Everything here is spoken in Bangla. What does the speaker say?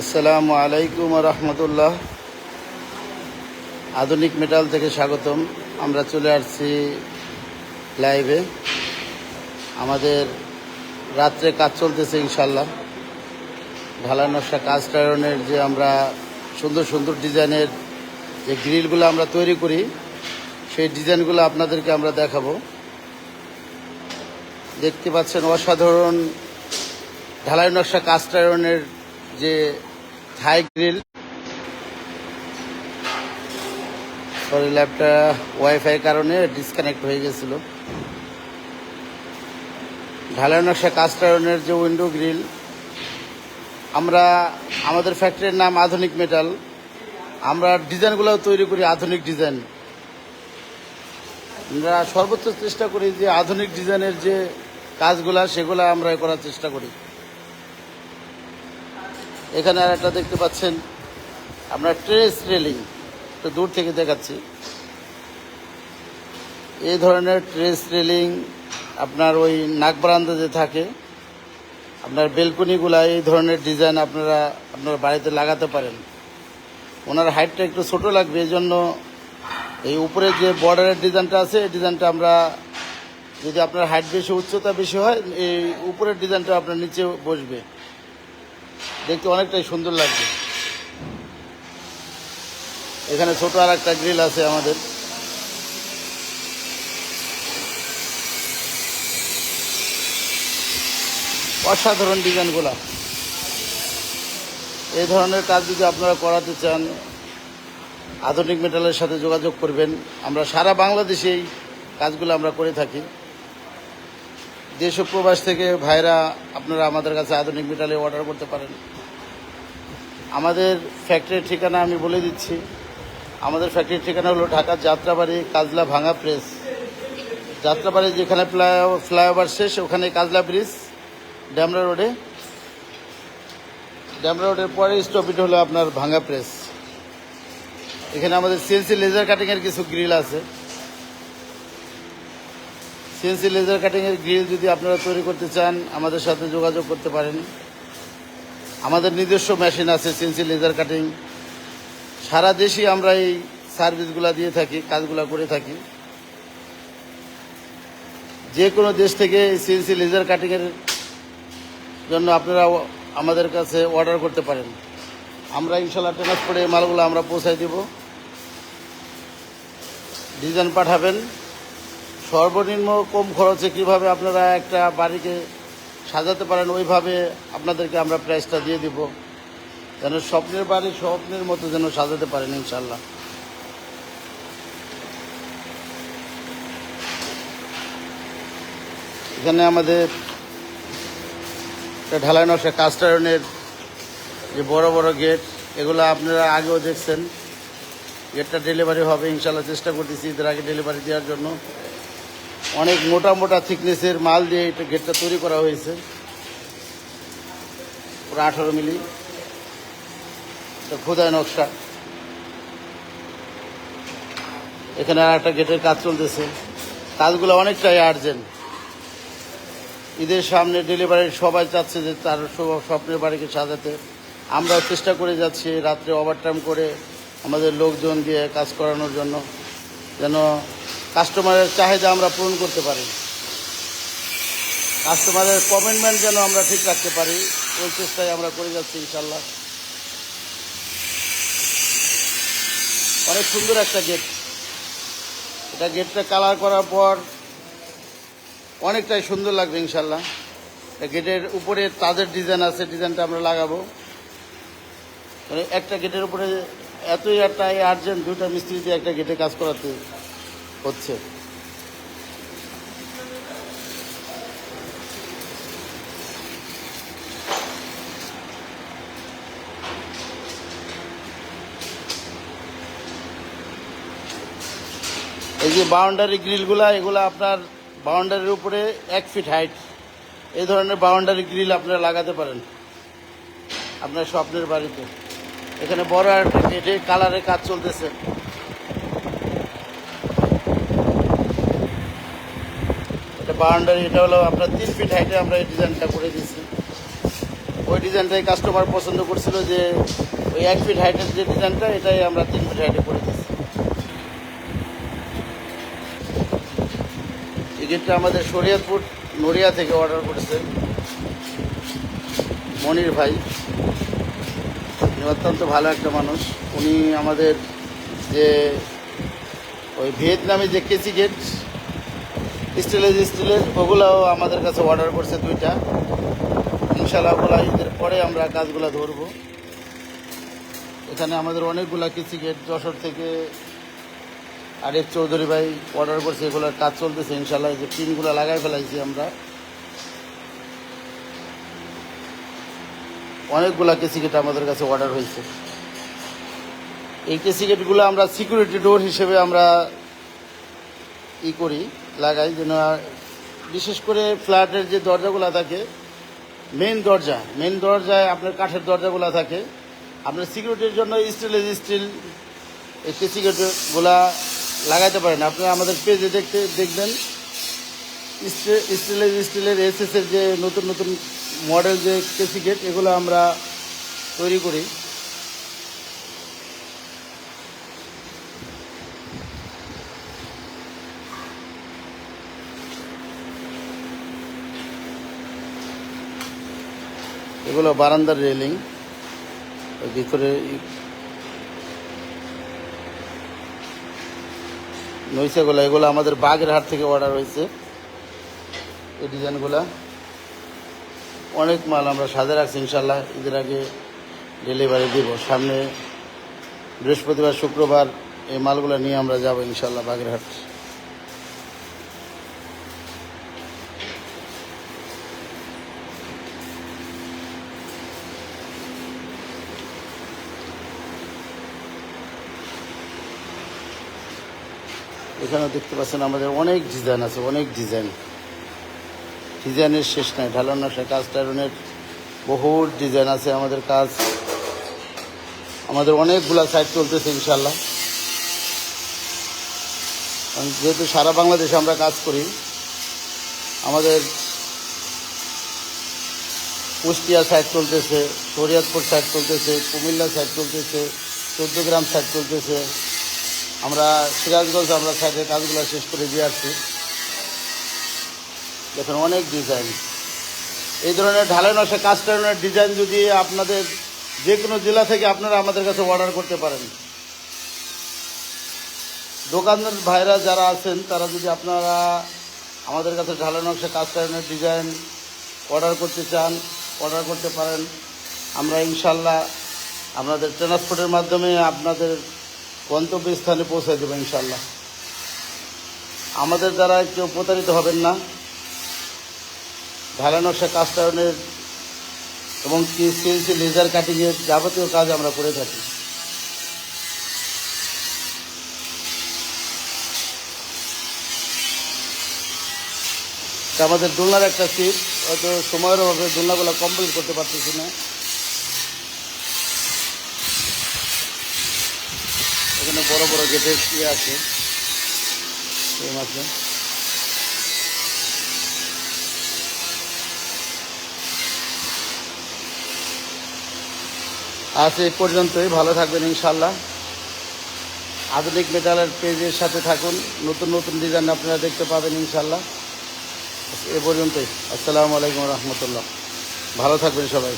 আসসালামু আলাইকুম রহমতুল্লাহ। আধুনিক মেটাল থেকে স্বাগতম। আমরা চলে আসছি লাইভে। আমাদের রাত্রে কাজ চলতেছে ইনশাল্লাহ ঢালাই নকশা টায়নের যে আমরা সুন্দর সুন্দর ডিজাইনের যে গ্রিলগুলো আমরা তৈরি করি, সেই ডিজাইনগুলো আপনাদেরকে আমরা দেখাবো। দেখতে পাচ্ছেন অসাধারণ ঢালাই নকশা কাস্ট আয়রনের যে থাই গ্রিল। সরি, ল্যাবটা ওয়াইফাই কারণে ডিসকানেক্ট হয়ে গেছিল। ঢালাই নকশা কাস্ট আয়রনের যে উইন্ডো গ্রিল আমরা, আমাদের ফ্যাক্টরির নাম আধুনিক মেটাল আমরা ডিজাইনগুলো তৈরি করি আধুনিক ডিজাইন। আমরা সর্বোচ্চ চেষ্টা করি যে আধুনিক ডিজাইনের যে কাজগুলা, সেগুলো আমরা করার চেষ্টা করি। এখানে আর একটা দেখতে পাচ্ছেন, আমরা ট্রেস রেলিং, একটু দূর থেকে দেখাচ্ছি। এই ধরনের ট্রেস রেলিং আপনার ওই নাক বারান্দা যে থাকে। আপনার বেলকনিগুলা, এই ধরনের ডিজাইন আপনারা, আপনার বাড়িতে লাগাতে পারেন। ওনার হাইটটা একটু ছোট লাগবে এই জন্য এই উপরে যে বর্ডারের ডিজাইনটা আছে, এই ডিজাইনটা আমরা, যদি আপনার হাইট বেশি, উচ্চতা বেশি হয়, এই উপরের ডিজাইনটা আপনার নিচে বসবে। দেখতে অনেকটাই সুন্দর লাগবে এখানে ছোট আর একটা গ্রিল আছে আমাদের। অসাধারণ ডিজাইনগুলা। এই ধরনের কাজ যদি আপনারা করাতে চান, আধুনিক মেটালের সাথে যোগাযোগ করবেন। আমরা সারা বাংলাদেশে এই কাজগুলো আমরা করে থাকি। দেশ প্রবাস থেকে ভাইরা আপনারা আমাদের কাছে আধুনিক মেটালে অর্ডার করতে পারেন। আমাদের ফ্যাক্টরির ঠিকানা আমি বলে দিচ্ছি। আমাদের ফ্যাক্টরির ঠিকানা হলো ঢাকা যাত্রাবাড়ি কাজলা ভাঙা প্রেস যাত্রাবাড়ি যেখানে ফ্লাই- ফ্লাইওভার শেষ, ওখানে কাজলা ব্রিজ ড্যামরা রোডে ড্যামরা রোডের পরে স্টপিট হলো আপনার ভাঙা প্রেস এখানে আমাদের সিএনসি লেজার কাটিংয়ের কিছু গ্রিল আছে। সিএনসি লেজার কাটিংয়ের গ্রিল যদি আপনারা তৈরি করতে চান, আমাদের সাথে যোগাযোগ করতে পারেন। আমাদের নিজস্ব মেশিন আছে সিএনসি লেজার কাটিং। সারা দেশই আমরা এই সার্ভিসগুলো দিয়ে থাকি, কাজগুলো করে থাকি। যে কোনো দেশ থেকে সিএনসি লেজার কাটিংয়ের জন্য আপনারা আমাদের কাছে অর্ডার করতে পারেন। আমরা ইনশাল্লাহ ট্রান্সপোর্টে মালগুলো আমরা পৌঁছায় দিব। ডিজাইন পাঠাবেন। সর্বনিম্ন কম খরচে কীভাবে আপনারা একটা বাড়িকে সাজাতে পারেন, ওইভাবে আপনাদেরকে আমরা প্রাইসটা দিয়ে দিব। যেন স্বপ্নের বাড়ি স্বপ্নের মতো যেন সাজাতে পারেন ইনশাল্লাহ এখানে আমাদের ঢালাই নকশা কাস্টারনের যে বড় বড় গেট, এগুলো আপনারা আগেও দেখছেন। গেটটা ডেলিভারি হবে ইনশাল্লাহ চেষ্টা করতেছি ঈদের আগে ডেলিভারি দেওয়ার জন্য। অনেক মোটা মোটা থিকনেসের মাল দিয়ে এটা গেটটা তৈরি করা হয়েছে। পুরো আঠারো মিলি। খোদাই নকশা। এখানে আর একটা গেটের কাজ চলতেছে। কাজগুলো অনেকটাই আর্জেন্ট ঈদের সামনে ডেলিভারি সবাই চাচ্ছে যে তার স্বপ্নের বাড়িকে সাজাতে। আমরাও চেষ্টা করে যাচ্ছি রাত্রে ওভারটাইম করে আমাদের লোকজন দিয়ে কাজ করানোর জন্য। যেন কাস্টমারের চাহিদা আমরা পূরণ করতে পারি। কাস্টমারের কমিটমেন্ট যেন আমরা ঠিক রাখতে পারি, ওই চেষ্টায় আমরা করে যাচ্ছি ইনশাল্লাহ অনেক সুন্দর একটা গেট এটা গেটটা কালার করার পর অনেকটাই সুন্দর লাগবে ইনশাল্লাহ গেটের উপরে তাদের ডিজাইন আছে ডিজাইনটা আমরা লাগাবো। মানে একটা গেটের উপরে এতই একটা আর্জেন্ট দুইটা মিস্ত্রি দিয়ে একটা গেটে কাজ করাতে হচ্ছে। এই যে বাউন্ডারি গ্রিলগুলা এগুলো আপনার বাউন্ডারির উপরে এক ফিট হাইট এই ধরনের বাউন্ডারি গ্রিল আপনারা লাগাতে পারেন। আপনার স্বপ্নের বাড়িতে। এখানে বড় একটা গেটে কালারের কাজ চলতেছে। বাউন্ডারি, এটা হলো আপনার তিন ফিট হাইটে আমরা এই ডিজাইনটা করে দিয়েছি। ওই ডিজাইনটাই কাস্টমার পছন্দ করছিল যে, ওই এক ফিট হাইটের যে ডিজাইনটা এটাই আমরা তিন ফিট হাইটে করে দিচ্ছি টিকিটটা আমাদের শরীয়তপুর, নড়িয়া থেকে অর্ডার করেছে মনির ভাই। অত্যন্ত ভালো একটা মানুষ। উনি আমাদের যে, ওই ভিয়েতনামে যে কেসি গেট স্টিলের স্টিলের, ওগুলাও আমাদের কাছে অর্ডার করছে দুইটা। ইনশাল্লাহ ওগুলা ঈদের পরে আমরা কাজগুলো ধরবো। এখানে আমাদের অনেকগুলা কেসি গেট, যশোর থেকে আরেক চৌধুরী ভাই অর্ডার করছে, এগুলোর কাজ চলতেছে ইনশাল্লাহ যে পিনগুলো লাগাই ফেলাইছি আমরা। অনেকগুলা কেসি গেট আমাদের কাছে অর্ডার হয়েছে। এই কেসি গেটগুলো আমরা সিকিউরিটি ডোর হিসেবে আমরা ই করি, লাগাই যেন বিশেষ করে ফ্ল্যাটের যে দরজাগুলো থাকে মেন দরজা মেন দরজায় আপনার কাঠের দরজাগুলো থাকে, আপনার সিকিউরিটির জন্য স্টিলের স্টিল এই কেসি গেটগুলা লাগাইতে পারেন। আপনারা আমাদের পেজে দেখতে, দেখবেন স্টে- স্টিলের স্টিলের এসএসের যে নতুন নতুন মডেল যে কেসি গেট এগুলো আমরা তৈরি করি। এগুলো বারান্দার রেলিং। ভিতরে নৈশাগুলো, এগুলো আমাদের বাগের হাট থেকে অর্ডার হয়েছে। এই ডিজাইনগুলা। অনেক মাল আমরা সাজে রাখছি ইনশাল্লাহ ঈদের আগে ডেলিভারি দিব। সামনে বৃহস্পতিবার, শুক্রবার এই মালগুলো নিয়ে আমরা যাব ইনশাল্লাহ বাগেরহাট এখানে দেখতে পাচ্ছেন আমাদের অনেক ডিজাইন আছে, অনেক ডিজাইন। ডিজাইনের শেষ নাই ঢালার নকশা, কাজ টাইরনের বহু ডিজাইন আছে আমাদের কাজ। আমাদের অনেকগুলা সাইট চলতেছে ইনশাল্লাহ যেহেতু সারা বাংলাদেশে আমরা কাজ করি, আমাদের কুষ্টিয়া সাইড চলতেছে, শরিয়াতপুর সাইড চলতেছে, কুমিল্লা সাইড চলতেছে, চৌদ্দগ্রাম সাইড চলতেছে। আমরা সিরাজগঞ্জ আমরা সাইডের কাজগুলো শেষ করে দিয়ে আসছি। দেখুন অনেক ডিজাইন এই ধরনের ঢালাই নকশা, কাজ ধরনের ডিজাইন যদি আপনাদের যে কোনো জেলা থেকে আপনারা আমাদের কাছে অর্ডার করতে পারেন। দোকানের ভাইরা যারা আছেন, তারা যদি আপনারা আমাদের কাছে ঢালাই নকশা, কাজ ধরনের ডিজাইন অর্ডার করতে চান অর্ডার করতে পারেন। আমরা ইনশাল্লাহ আপনাদের ট্রান্সপোর্টের মাধ্যমে আপনাদের গন্তব্যস্থানে পৌঁছে দেবো ইনশাল্লাহ আমাদের দ্বারা কেউ প্রতারিত হবেন না। ঢালাই নকশা কাস্টায়নের এবং সিএনসি লেজার কাটিংয়ের যাবতীয় কাজ আমরা করে থাকি। আমাদের দোলনার একটা সিট হয়তো সময়ের অভাবে দোলনাগুলো কমপ্লিট করতে পারতেছি না। এখানে বড় বড় গেটের ইয়ে আছে। ফ্রেম আছে। আজ এই পর্যন্তই, ভালো থাকবেন ইনশাল্লাহ আধুনিক মেটালের পেজের সাথে থাকুন, নতুন নতুন ডিজাইন আপনারা দেখতে পাবেন ইনশাল্লাহ এ পর্যন্তই, আসসালামু আলাইকুম রহমতুল্লাহ। ভালো থাকবেন সবাই।